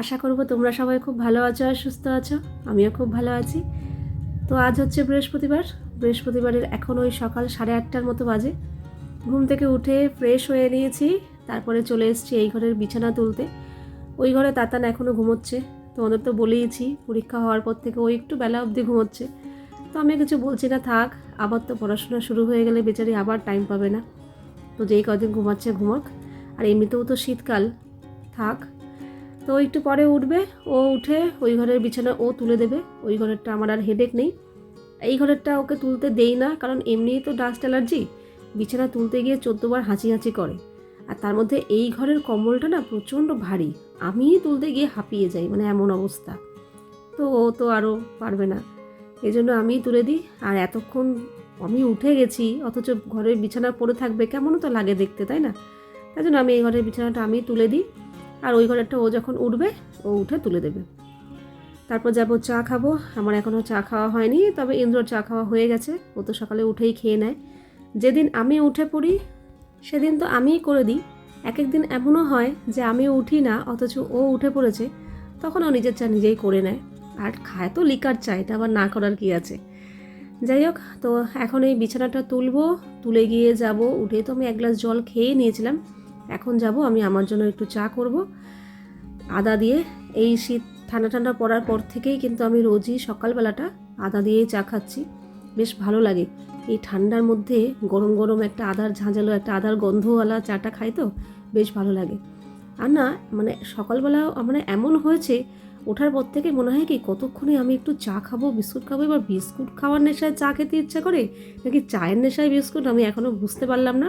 আশা করব তোমরা সবাই খুব ভালো আছো আর সুস্থ আছো। আমিও খুব ভালো আছি। তো আজ হচ্ছে বৃহস্পতিবার। বৃহস্পতিবারের এখন ওই সকাল সাড়ে আটটার মতো বাজে। ঘুম থেকে উঠে ফ্রেশ হয়ে নিয়েছি। তারপরে চলে এসেছি এই ঘরের বিছানা তুলতে। ওই ঘরে তাতান এখনও ঘুমোচ্ছে। তোমাদের তো বলেইছি, পরীক্ষা হওয়ার পর থেকে ওই একটু বেলা অবধি ঘুমোচ্ছে। তো আমি কিছু বলছি না, থাক, আবার তো পড়াশোনা শুরু হয়ে গেলে বেচারি আবার টাইম পাবে না। তো যেই কদিন ঘুমাচ্ছে, ঘুমাক। আর এমনিতেও তো শীতকাল। থাক তো একটু পরে উঠবে, ও উঠে ওই ঘরের বিছানা ও তুলে দেবে। ওই ঘরেরটা আমার আর হেডেক নেই। এই ঘরেরটা ওকে তুলতে দেই না, কারণ এমনিই তো ডাস্ট অ্যালার্জি বিছানা তুলতে গিয়ে চোদ্দোবার হাঁচি হাঁচি করে। আর তার মধ্যে এই ঘরের কম্বলটা না প্রচণ্ড ভারী। আমিই তুলতে গিয়ে হাঁপিয়ে যাই মানে এমন অবস্থা। তো ও তো আরও পারবে না। এই জন্য আমিই তুলে দিই। আর এতক্ষণ আমি উঠে গেছি, অথচ ঘরের বিছানা পড়ে থাকবে, কেমনও তো লাগে দেখতে, তাই না? তাই জন্য আমি এই ঘরের বিছানাটা আমি তুলে দিই। আর ওই ঘরেরটা ও যখন উঠবে, ও উঠে তুলে দেবে। তারপর যাব চা খাব। আমার এখনও চা খাওয়া হয়নি, তবে ইন্দ্রর চা খাওয়া হয়ে গেছে। ও তো সকালে উঠেই খেয়ে নেয়। যেদিন আমি উঠে পড়ি, সেদিন তো আমিই করে দিই। এক একদিন এমনও হয় যে আমি উঠি না, অথচ ও উঠে পড়েছে, তখন ও নিজের চা নিজেই করে নেয়। আর খায় তো লিকার চা, এটা আবার না করার কি আছে? যাই হোক, তো এখন এই বিছানাটা তুলবো, তুলে গিয়ে যাব। উঠে তো আমি এক গ্লাস জল খেয়ে নিয়েছিলাম। এখন যাব, আমি আমার জন্য একটু চা করব। আদা দিয়ে এই শীত ঠান্ডা ঠান্ডা পড়ার পর থেকেই কিন্তু আমি রোজই সকালবেলাটা আদা দিয়েই চা খাচ্ছি। বেশ ভালো লাগে। এই ঠান্ডার মধ্যে গরম গরম একটা আদার ঝাঁঝালো একটা আদার গন্ধওয়ালা চাটা খাই তো, বেশ ভালো লাগে। আর না মানে সকালবেলা মানে এমন হয়েছে, ওঠার পর থেকে মনে হয় কি, কতক্ষণে আমি একটু চা খাব, বিস্কুট খাব, এবার বিস্কুট খাওয়ার নেশায় চা খেতে ইচ্ছা করে, নাকি চায়ের নেশায় বিস্কুট, আমি এখনও বুঝতে পারলাম না।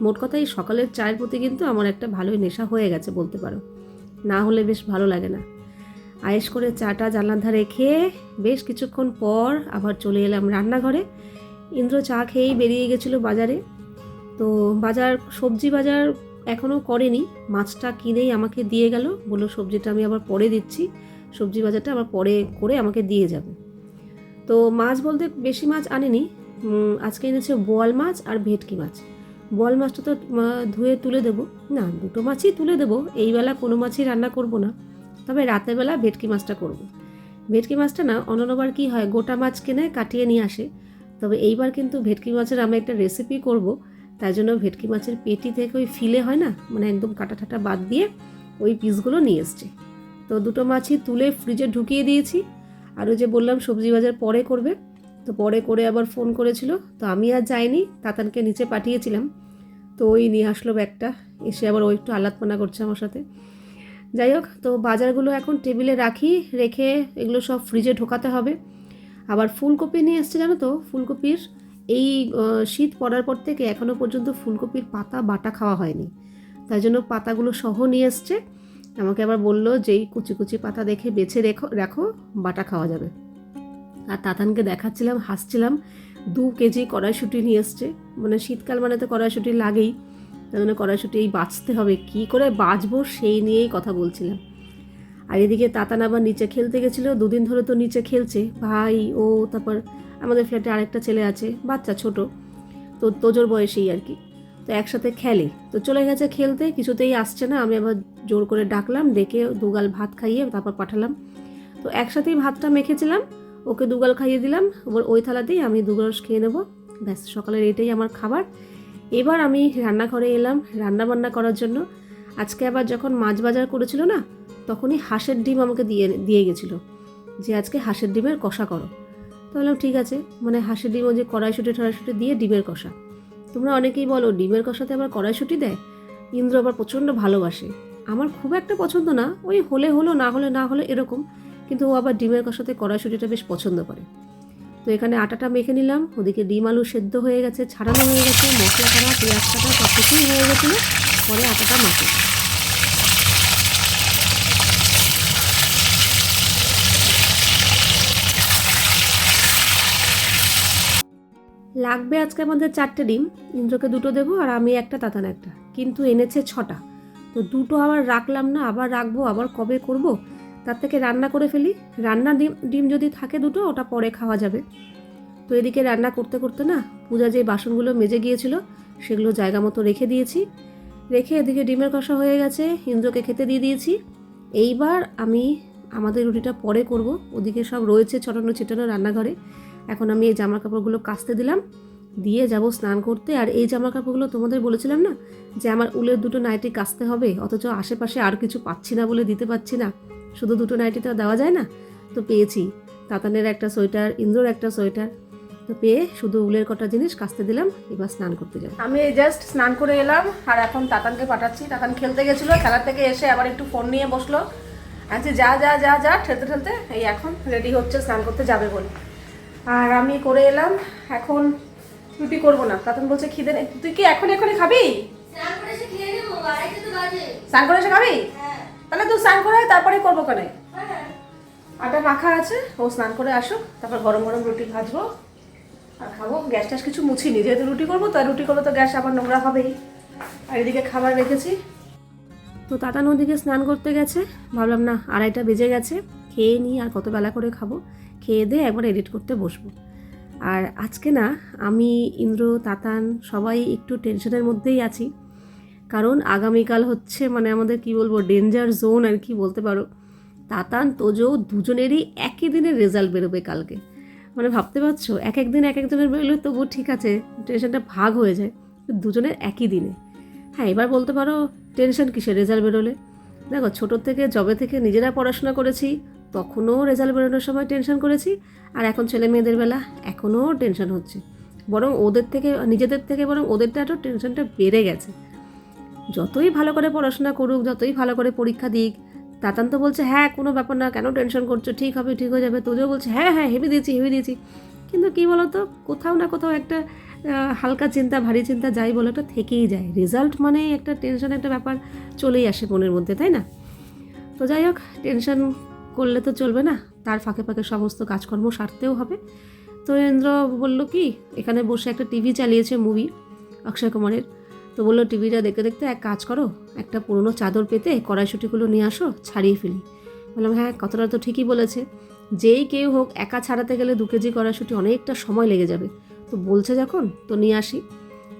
মোট কথা এই সকালের চায়ের প্রতি কিন্তু আমার একটা ভালোই নেশা হয়ে গেছে বলতে পারো। না হলে বেশ ভালো লাগে না। আয়েস করে চাটা জানলার ধারে খেয়ে বেশ কিছুক্ষণ পর আবার চলে এলাম রান্নাঘরে। ইন্দ্র চা খেয়েই বেরিয়ে গেছিল বাজারে। তো বাজার, সবজি বাজার এখনও করেনি। মাছটা কিনেই আমাকে দিয়ে গেল। বলল, সবজিটা আমি আবার পরে দিচ্ছি। সবজি বাজারটা আবার পরে করে আমাকে দিয়ে যাবে। তো মাছ বলতে বেশি মাছ আনেনি। আজকে এনেছে বোয়াল মাছ আর ভেটকি মাছ। বোয়াল মাছটা তো ধুয়ে তুলে দেবো। না, দুটো মাছই তুলে দেবো। এই বেলা কোনো মাছই রান্না করব না। তবে রাতের বেলা ভেটকি মাছটা করব। ভেটকি মাছটা না অন্যবার কি হয়, গোটা মাছ কিনে কাটিয়ে নিয়ে আসে। তবে এইবার কিন্তু ভেটকি মাছের আমি একটা রেসিপি করব। তাই জন্য ভেটকি মাছের পেটি থেকে ওই ফিলে হয় না মানে একদম কাটা ঠাটা বাদ দিয়ে ওই পিসগুলো নিয়ে এসছে। তো দুটো মাছই তুলে ফ্রিজে ঢুকিয়ে দিয়েছি। আর ওই যে বললাম, সবজি বাজার পরে করবে। তো পরে করে আবার ফোন করেছিল। তো আমি আর যাইনি, তাতানকে নিচে পাঠিয়েছিলাম। তো ওই নিয়ে আসলো ব্যাগটা। এসে আবার ও একটু আলাদপানা করছে আমার সাথে। যাই হোক, তো বাজারগুলো এখন টেবিলে রাখি, রেখে এগুলো সব ফ্রিজে ঢোকাতে হবে। আবার ফুলকপি নিয়ে এসছে জানো তো? ফুলকপির এই শীত পড়ার পর থেকে এখনও পর্যন্ত ফুলকপির পাতা, বাটা খাওয়া হয়নি। তাই জন্য পাতাগুলো সহ নিয়ে এসছে। আমাকে আবার বলল যেই কুচি কুচি পাতা দেখে বেছে রেখো, রাখো, বাটা খাওয়া যাবে। আর তাতানকে দেখাচ্ছিলাম, হাসছিলাম, দু কেজি কড়াইশুঁটি নিয়ে এসছে। মানে শীতকাল মানে তো কড়াইশুঁটি লাগেই। তাই জন্য কড়াইশুঁটি এই বাঁচতে হবে। কি করে বাঁচবো সেই নিয়েই কথা বলছিলাম। আর এদিকে তাতান আবার নিচে খেলতে গেছিল। দুদিন ধরে তো নিচে খেলছে। ভাই, ও, তারপর আমাদের ফ্ল্যাটে আরেকটা ছেলে আছে, বাচ্চা ছোট। তো তোজোর বয়সেই আর কি। তো একসাথে খেলে। তো চলে গেছে খেলতে, কিছুতেই আসছে না। আমি আবার জোর করে ডাকলাম, ডেকে দুগাল ভাত খাইয়ে তারপর পাঠালাম। তো একসাথেই ভাতটা মেখেছিলাম। ওকে দুগাল খাইয়ে দিলাম। ওই থালাতেই আমি দুগ্রস খেয়ে নেব। ব্যাস, সকালের এটাই আমার খাবার। এবার আমি রান্নাঘরে এলাম রান্না বান্না করার জন্য। আজকে আবার যখন মাছ বাজার করেছিল না, তখনই হাঁসের ডিম আমাকে দিয়ে দিয়ে গেছিল যে আজকে হাঁসের ডিমের কষা করো। তো বললাম, ঠিক আছে। মানে হাঁসের ডিম ওই যে কড়াইশুটি টড়াইশুটি দিয়ে ডিমের কষা। তোমরা অনেকেই বলো, ডিমের কষাতে আবার কড়াইশুটি দেয়? ইন্দ্র আবার প্রচণ্ড ভালোবাসে। আমার খুব একটা পছন্দ না, ওই হলে হলো, না হলে না হলে এরকম। কিন্তু ও আবার ডিমের কষাতে কড়াইশুটিটা বেশ পছন্দ করে। তো এখানে আটাটা মেখে নিলাম, ওদিকে ডিম আলু সেদ্ধ হয়ে গেছে, ছাড়ানো হয়ে গেছে, মশলা করা, পেঁয়াজ কাটা সব কিছুই হয়ে গেছিল, পরে আটাটা মাখে। লাগবে আজকে আমাদের চারটে ডিম, ইন্দ্রকে দুটো দেবো আর আমি একটা, তাতান একটা, কিন্তু এনেছে ছটা। তো দুটো আবার রাখলাম না, আবার রাখব, আবার কবে করব? তার থেকে রান্না করে ফেলি। রান্না ডিম ডিম যদি থাকে দুটো, ওটা পরে খাওয়া যাবে। তো এদিকে রান্না করতে করতে না, পূজা যে বাসনগুলো মেজে গিয়েছিল, সেগুলো জায়গা মতো রেখে দিয়েছি। রেখে এদিকে ডিমের কষা হয়ে গেছে, ইন্দ্রকে খেতে দিয়ে দিয়েছি। এইবার আমি আমাদের রুটিটা পরে করব। ওদিকে সব রয়েছে ছটানো ছিটানো রান্নাঘরে। এখন আমি এই জামা কাপড়গুলো কাচতে দিলাম। দিয়ে যাব স্নান করতে। আর এই জামা কাপড়গুলো তোমাদের বলেছিলাম না, যে আমার উলের দুটো নাইটি কাচতে হবে, অথচ আশেপাশে আর কিছু পাচ্ছি না বলে দিতে পারছি না। শুধু দুটো নাইটি তো দেওয়া যায় না? তো পেয়েছি। তাতানের একটা সোয়েটার ইন্দ্রর একটা সোয়েটার। তো পেয়ে শুধু উলের কটা জিনিস কাচতে দিলাম এবার স্নান করতে যাব। আমি এই জাস্ট স্নান করে এলাম আর এখন তাতানকে পাঠাচ্ছি। তাতান খেলতে গেছিল খেলার থেকে এসে আবার একটু ফোন নিয়ে বসল। আচ্ছা যা যা যা যা ঠেলতে ঠেলতে এই এখন রেডি হচ্ছে স্নান করতে যাবে বলে। আর আমি করে এলাম এখন রুটি করব না। তাতান বলছে খিদে নেই। তুই কি এখন এখনই খাবি? স্নান করে এসে খেয়ে নেব আড়াইটে তো বাজে। স্নান করে এসে খাবি? হ্যাঁ তাহলে তুই স্নান করে তারপরে করব কেন। হ্যাঁ। আটা মাখা আছে ও স্নান করে আসুক তারপর গরম গরম রুটি ভাজবো আর খাব। গ্যাস ট্যাস কিছু মুছিনি যেহেতু রুটি করব তো রুটি করব তো গ্যাস আবার নোংরা হবেই। আর এদিকে খাবার রেখেছি। তো তাতা নদীকে স্নান করতে গেছে ভাবলাম না আড়াইটা বেজে গেছে খেয়ে নিই আর কত বেলা করে খাব। খেয়ে দিয়ে একবার এডিট করতে বসবো। আর আজকে না আমি ইন্দ্র তাতান সবাই একটু টেনশনের মধ্যেই আছি। কারণ আগামীকাল হচ্ছে মানে আমাদের কি বলব ডেঞ্জার জোন আর কি বলতে পারো। তাতান, তোজো দুজনেরই একই দিনের রেজাল্ট বেরোবে কালকে। মানে ভাবতে পারছ, এক এক দিন এক একজনের বেরোলে তবুও ঠিক আছে টেনশনটা ভাগ হয়ে যায় দুজনের একই দিনে। হ্যাঁ এবার বলতে পারো টেনশন কিসের রেজাল্ট বেরোলে? দেখো ছোটোর থেকে জবে থেকে নিজেরা পড়াশোনা করেছি, তখনও রেজাল্ট বেরোনোর সময় টেনশন করেছি, আর এখন ছেলে মেয়েদের বেলা এখনও টেনশন হচ্ছে। বরং ওদের থেকে, নিজেদের থেকে বরং ওদেরটা একটু টেনশনটা বেড়ে গেছে। যতই ভালো করে পড়াশোনা করুক, যতই ভালো করে পরীক্ষা দিক, তাতান তো বলছে হ্যাঁ কোনো ব্যাপার না, কেন টেনশন করছ? ঠিক হবে, ঠিক হয়ে যাবে। তোজো বলছে হ্যাঁ হ্যাঁ হেভি দিয়েছি হেভি দিয়েছি। কিন্তু কী বলতো, কোথাও না কোথাও একটা হালকা চিন্তা, ভারী চিন্তা যাই বলে ওটা থেকেই যায়। রেজাল্ট মানেই একটা টেনশন একটা ব্যাপার চলেই আসে মনের মধ্যে, তাই না? তো যাই হোক টেনশন করলে তো চলবে না, তার ফাঁকে ফাঁকে সমস্ত কাজকর্ম সারতেও হবে। তো ইন্দ্র বলল কি, এখানে বসে একটা টিভি চালিয়েছে মুভি অক্ষয় কুমারের। তো বলল, টিভিটা দেখতে দেখতে এক কাজ করো, একটা পুরনো চাদর পেতে কড়াইশুটিগুলো নিয়ে আসো, ছাড়িয়ে ফেলি। বললাম হ্যাঁ কথাটা তো ঠিকই বলেছে। যেই কেউ হোক একা ছাড়াতে গেলে দু কেজি কড়াইশুটি অনেকটা সময় লেগে যাবে। তো বলছে যখন, তো নিয়ে আসি।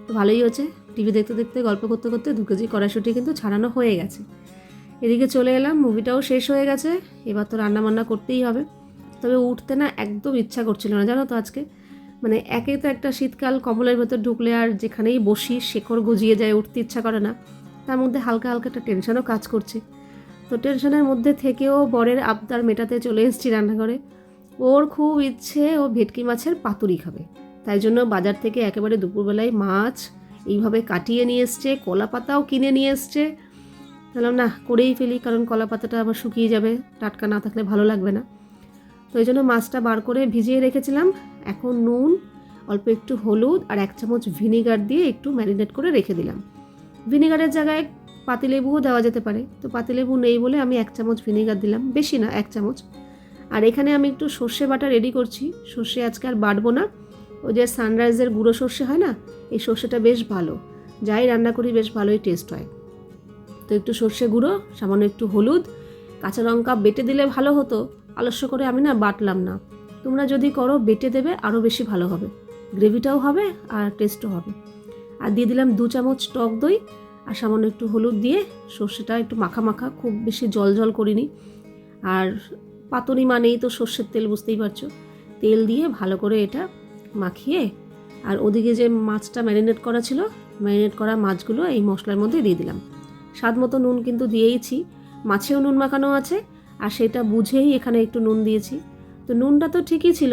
তো ভালোই হচ্ছে টিভি দেখতে দেখতে, গল্প করতে করতে দু কেজি কড়াইশুটি কিন্তু ছাড়ানো হয়ে গেছে। এদিকে চলে এলাম, মুভিটাও শেষ হয়ে গেছে, এবার তো রান্না বান্না করতেই হবে। তবে উঠতে না একদম ইচ্ছা করছিল না, জানো তো আজকে। মানে একে তো একটা শীতকাল কম্বলের ভেতর ঢুকলে আর যেখানেই বসি শেকড় গজিয়ে যায়, উঠতে ইচ্ছা করে না। তার মধ্যে হালকা হালকা একটা টেনশনও কাজ করছে। তো টেনশনের মধ্যে থেকেও বরের আবদার মেটাতে চলে এসেছি রান্নাঘরে। ওর খুব ইচ্ছে ও ভেটকি মাছের পাতুরি খাবে। তাই জন্য বাজার থেকে একেবারে দুপুরবেলায় মাছ এইভাবে কাটিয়ে নিয়ে এসছে, কলা পাতাও কিনে নিয়ে এসছে। বললাম না, করেই ফেলি, কারণ কলা পাতাটা আবার শুকিয়ে যাবে। টাটকা না থাকলে ভালো লাগবে না। তো এই জন্য মাছটা বার করে ভিজিয়ে রেখেছিলাম। এখন নুন, অল্প একটু হলুদ আর এক চামচ ভিনিগার দিয়ে একটু ম্যারিনেট করে রেখে দিলাম। ভিনিগারের জায়গায় পাতিলেবুও দেওয়া যেতে পারে। তো পাতিলেবু নেই বলে আমি এক চামচ ভিনিগার দিলাম, বেশি না, এক চামচ। আর এখানে আমি একটু সর্ষে বাটা রেডি করছি। সর্ষে আজকে আর বাটবো না। ওই যে সানরাইজের গুঁড়ো সর্ষে হয় না? এই সর্ষেটা বেশ ভালো। যাই রান্না করি, বেশ ভালোই টেস্ট হয়। তো একটু সর্ষে গুঁড়ো, সামান্য একটু হলুদ। কাঁচা লঙ্কা বেটে দিলে ভালো হতো। আলস্য করে আমি না বাটলাম না। তোমরা যদি করো, বেটে দেবে আরও বেশি ভালো হবে। গ্রেভিটাও হবে আর টেস্টও হবে। আর দিয়ে দিলাম দু চামচ টক দই আর সামান্য একটু হলুদ দিয়ে সর্ষেটা একটু মাখা মাখা, খুব বেশি জল জল করিনি। আর পাতনি মানেই তো সর্ষের তেল, বুঝতেই পারছ? তেল দিয়ে ভালো করে এটা মাখিয়ে আর ওদিকে যে মাছটা ম্যারিনেট করা ছিল ম্যারিনেট করা মাছগুলো এই মশলার মধ্যে দিয়ে দিলাম। স্বাদ মতো নুন কিন্তু দিয়েইছি। মাছেও নুন মাখানো আছে আর সেটা বুঝেই এখানে একটু নুন দিয়েছি। তো নুনটা তো ঠিকই ছিল,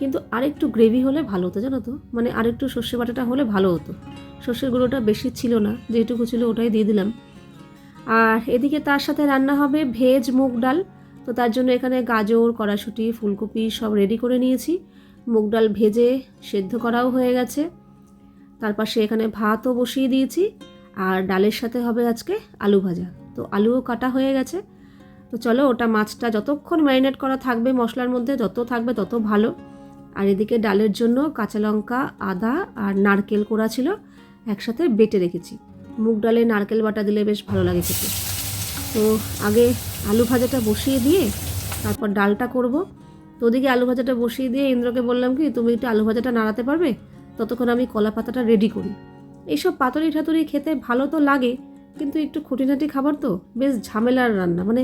কিন্তু আরেকটু গ্রেভি হলে ভালো হতো, জানো তো? মানে আরেকটু সর্ষে বাটাটা হলে ভালো হতো। সর্ষের গুঁড়োটা বেশি ছিল না, যেটুকু ছিল ওটাই দিয়ে দিলাম। আর এদিকে তার সাথে রান্না হবে ভেজ মুগ ডাল। তো তার জন্য এখানে গাজর, কড়াশুটি, ফুলকপি সব রেডি করে নিয়েছি। মুগ ডাল ভেজে সেদ্ধ করাও হয়ে গেছে। তার পাশে এখানে ভাতও বসিয়ে দিয়েছি। আর ডালের সাথে হবে আজকে আলু ভাজা। তো আলুও কাটা হয়ে গেছে। তো চলো ওটা মাছটা যতক্ষণ ম্যারিনেট করা থাকবে মশলার মধ্যে, যত থাকবে তত ভালো। আর এদিকে ডালের জন্য কাঁচা লঙ্কা, আদা আর নারকেল কোড়া ছিল, একসাথে বেটে রেখেছি। মুগ ডালে নারকেল বাটা দিলে বেশ ভালো লাগে খেতে। তো আগে আলু ভাজাটা বসিয়ে দিয়ে তারপর ডালটা করব। তো ওদিকে আলু ভাজাটা বসিয়ে দিয়ে ইন্দ্রকে বললাম কি, তুমি একটু আলু ভাজাটা নাড়াতে পারবে? ততক্ষণ আমি কলা পাতাটা রেডি করি। এইসব পাতুরি ঠাতুরি খেতে ভালো তো লাগে, কিন্তু একটু খুঁটিনাটি খাবার তো বেশ ঝামেলার রান্না। মানে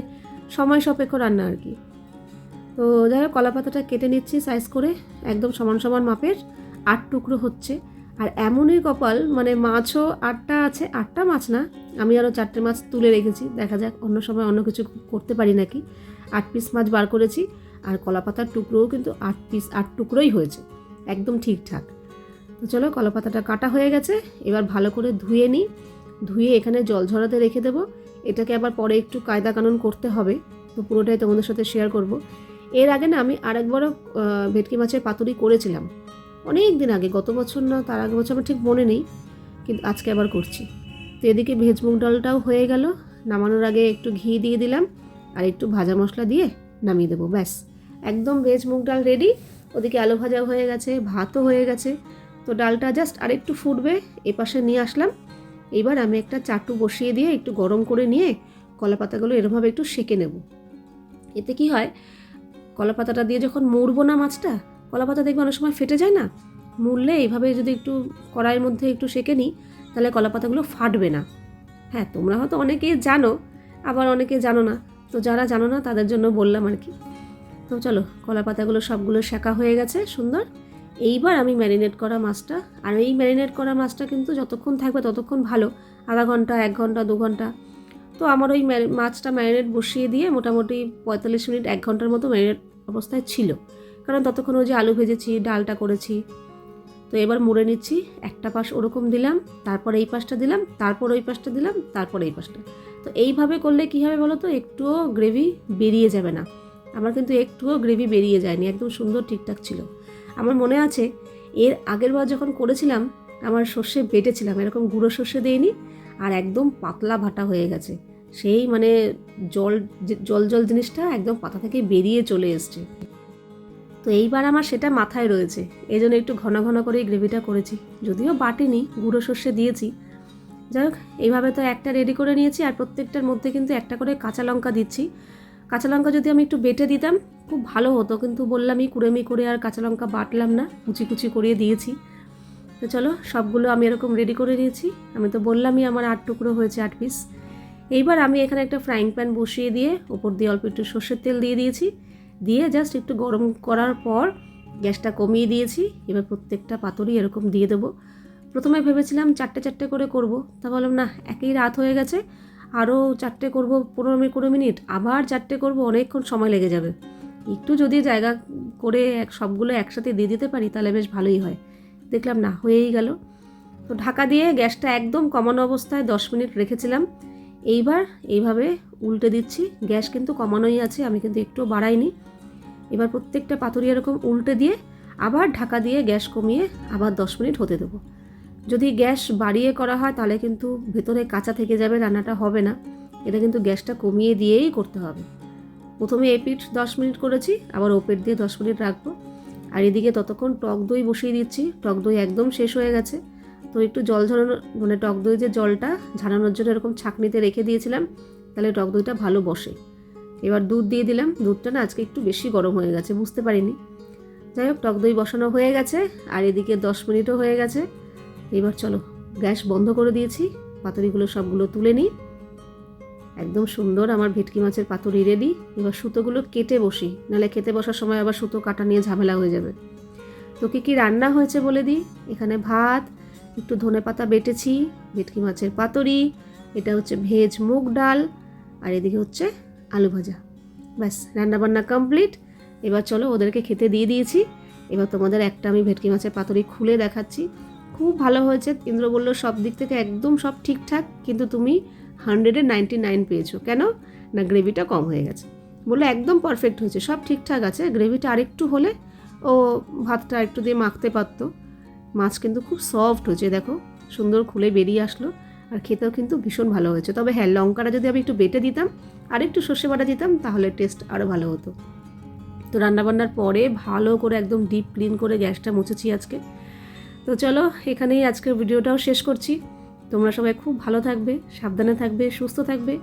সময় সাপেক্ষ রান্না আর কি। তো যাই হোক কলা পাতাটা কেটে নিচ্ছি সাইজ করে, একদম সমান সমান মাপের, আট টুকরো হচ্ছে। আর এমনই কপাল মানে মাছও আটটা আছে, আটটা মাছ না, আমি আরও চারটে মাছ তুলে রেখেছি। দেখা যাক, অন্য সময় অন্য কিছু করতে পারি নাকি। আট পিস মাছ বার করেছি, আর কলা পাতার টুকরোও কিন্তু আট পিস আট টুকরোই হয়েছে, একদম ঠিকঠাক। তো চলো কলা পাতাটা কাটা হয়ে গেছে, এবার ভালো করে ধুয়ে নিই। ধুয়ে এখানে জল ঝরাতে রেখে দেবো। এটাকে আবার পরে একটু কায়দা কানুন করতে হবে। তো পুরোটাই তোমাদের সাথে শেয়ার করব। এর আগে না আমি আরেকবারও ভেটকি মাছের পাতুরি করেছিলাম। অনেক দিন আগে, গত বছর না, তার আগের বছর আমার ঠিক মনে নেই, কিন্তু আজকে আবার করছি। তো এদিকে ভেজ মুগ ডালটাও হয়ে গেল, নামানোর আগে একটু ঘি দিয়ে দিলাম, আর একটু ভাজা মশলা দিয়ে নামিয়ে দেবো, ব্যাস। একদম ভেজ মুগ ডাল রেডি ওদিকে আলু ভাজা হয়ে গেছে, ভাতও হয়ে গেছে। তো ডালটা জাস্ট আরেকটু ফুটবে, এপাশে নিয়ে আসলাম। এবার আমি একটা চাটু বসিয়ে দিয়ে একটু গরম করে নিয়ে কলা পাতাগুলো এরমভাবে একটু সেঁকে নেব। এতে কি হয় কলা পাতাটা দিয়ে যখন মুড়বো না মাছটা কলা পাতা দেখবে অনেক সময় ফেটে যায় না? মুড়লে এইভাবে যদি একটু কড়াইয়ের মধ্যে একটু সেঁকে নিই, তাহলে কলা পাতাগুলো ফাটবে না। হ্যাঁ তোমরা হয়তো অনেকেই জানো, আবার অনেকে জানো না। তো যারা জানো না, তাদের জন্য বললাম আর কি। তো চলো কলা পাতাগুলো সবগুলো শেখা হয়ে গেছে, সুন্দর। এইবার আমি ম্যারিনেট করা মাছটা, আর এই ম্যারিনেট করা মাছটা কিন্তু যতক্ষণ থাকবে ততক্ষণ ভালো, আধা ঘণ্টা, এক ঘণ্টা, দু ঘণ্টা। তো আমার ওই মাছটা ম্যারিনেট বসিয়ে দিয়ে মোটামুটি পঁয়তাল্লিশ মিনিট, এক ঘণ্টার মতো ম্যারিনেট অবস্থায় ছিল। কারণ ততক্ষণ ওই যে আলু ভেজেছি, ডালটা করেছি। তো এবার মুড়ে নিচ্ছি, একটা পাশ ওরকম দিলাম, তারপর এই পাশটা দিলাম, তারপর ওই পাশটা দিলাম, তারপর এই পাশটা। তো এইভাবে করলে কী হবে বলো তো, একটুও গ্রেভি বেরিয়ে যাবে না। আমার কিন্তু একটুও গ্রেভি বেরিয়ে যায়নি, একদম সুন্দর ঠিকঠাক ছিল। আমার মনে আছে, এর আগের বার যখন করেছিলাম, আমার সর্ষে বেটেছিলাম, এরকম গুঁড়ো সর্ষে দেয়নি আর একদম পাতলা ভাটা হয়ে গেছে। সেই মানে জল জল জল জিনিসটা একদম পাতা থেকে বেরিয়ে চলে এসছে। তো এইবার আমার সেটা মাথায় রয়েছে এই জন্য একটু ঘন ঘন করে গ্রেভিটা করেছি। যদিও বাটিনি, গুঁড়ো সর্ষে দিয়েছি। যাই হোক, এইভাবে তো একটা রেডি করে নিয়েছি, আর প্রত্যেকটার মধ্যে কিন্তু একটা করে কাঁচা লঙ্কা দিচ্ছি। কাঁচা লঙ্কা যদি আমি একটু বেটে দিতাম খুব ভালো হতো, কিন্তু বললামই কুড়েমি করে আর কাঁচা লঙ্কা বাটলাম না, কুচি কুচি করিয়ে দিয়েছি। তো চলো, সবগুলো আমি এরকম রেডি করে নিয়েছি। আমি তো বললামই আমার আট টুকরো হয়েছে, আট পিস এইবার আমি এখানে একটা ফ্রাইং প্যান বসিয়ে দিয়ে, ওপর দিয়ে অল্প একটু সর্ষের তেল দিয়ে দিয়েছি। দিয়ে জাস্ট একটু গরম করার পর গ্যাসটা কমিয়ে দিয়েছি। এবার প্রত্যেকটা পাতুরি এরকম দিয়ে দেবো। প্রথমে ভেবেছিলাম চারটে চারটে করে করব। তা বললাম, না, একই রাত হয়ে গেছে। আরও চারটে করব পনেরো মিনিট কুড়ি মিনিট। আবার চারটে করব, অনেকক্ষণ সময় লেগে যাবে। একটু যদি জায়গা করে এক সবগুলো একসাথে দিয়ে দিতে পারি, তাহলে বেশ ভালোই হয়। দেখলাম না, হয়েই গেল। তো ঢাকা দিয়ে গ্যাসটা একদম কমানো অবস্থায় দশ মিনিট রেখেছিলাম। এইবার এইভাবে উল্টে দিচ্ছি। গ্যাস কিন্তু কমানোই আছে, আমি কিন্তু একটু বাড়াইনি। এবার প্রত্যেকটা পাতুরি এরকম উল্টে দিয়ে আবার ঢাকা দিয়ে গ্যাস কমিয়ে আবার দশ মিনিট হতে দেবো। যদি গ্যাস বাড়িয়ে করা হয়, তাহলে কিন্তু ভেতরে কাঁচা থেকে যাবে, রান্নাটা হবে না। এটা কিন্তু গ্যাসটা কমিয়ে দিয়েই করতে হবে। প্রথমে এপিঠ দশ মিনিট করেছি, আবার ওপেট দিয়ে দশ মিনিট রাখব। আর এদিকে ততক্ষণ টক দই বসিয়ে দিচ্ছি। টক দই একদম শেষ হয়ে গেছে। তো একটু জল ঝরানো মানে টক দই যে জলটা ঝাড়ানোর জন্য এরকম ছাঁকনিতে রেখে দিয়েছিলাম, তাহলে টক দইটা ভালো বসে। এবার দুধ দিয়ে দিলাম। দুধটা না আজকে একটু বেশি গরম হয়ে গেছে, বুঝতে পারিনি। যাই হোক, টক দই বসানো হয়ে গেছে, আর এদিকে দশ মিনিটও হয়ে গেছে। এবার চলো, গ্যাস বন্ধ করে দিয়েছি। পাতুরিগুলো সবগুলো তুলে নিই। একদম সুন্দর আমার ভেটকি মাছের পাতুরি রেডি এবার সুতোগুলো কেটে বসি, নাহলে খেতে বসার সময় আবার সুতো কাটা নিয়ে ঝামেলা হয়ে যাবে। তো কী কী রান্না হয়েছে বলে দিই? এখানে ভাত, একটু ধনে পাতা বেটেছি, ভেটকি মাছের পাতুরি, এটা হচ্ছে ভেজ মুগ ডাল, আর এদিকে হচ্ছে আলু ভাজা। ব্যাস, রান্নাবান্না কমপ্লিট এবার চলো ওদেরকে খেতে দিয়ে দিয়েছি। এবার তোমাদের একটা আমি ভেটকি মাছের পাতুরি খুলে দেখাচ্ছি। খুব ভালো হয়েছে। ইন্দ্র বলল সব দিক থেকে একদম সব ঠিকঠাক, কিন্তু তুমি হান্ড্রেডে নাইনটি নাইন পেয়েছ। কেন? না, গ্রেভিটা কম হয়ে গেছে। বলল, একদম পারফেক্ট হয়েছে, সব ঠিকঠাক আছে। গ্রেভিটা আরেকটু হলে ও ভাতটা একটু দিয়ে মাখতে পারতো। মাছ কিন্তু খুব সফট হয়েছে, দেখো। সুন্দর খুলে বেরিয়ে আসলো আর খেতেও কিন্তু ভীষণ ভালো হয়েছে। তবে হ্যাঁ লঙ্কাটা যদি আমি একটু বেটে দিতাম আর একটু সর্ষে বাটা দিতাম, তাহলে টেস্ট আরও ভালো হতো। তো রান্নাবান্নার পরে ভালো করে একদম ডিপ ক্লিন করে গ্যাসটা মুছেছি আজকে। তো চলো, এখানেই আজকের ভিডিওটাও শেষ করছি। তোমরা সবাই খুব ভালো থাকবে, সাবধানে থাকবে, সুস্থ থাকবে।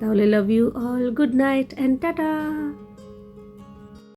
তাহলে love you all good night and tata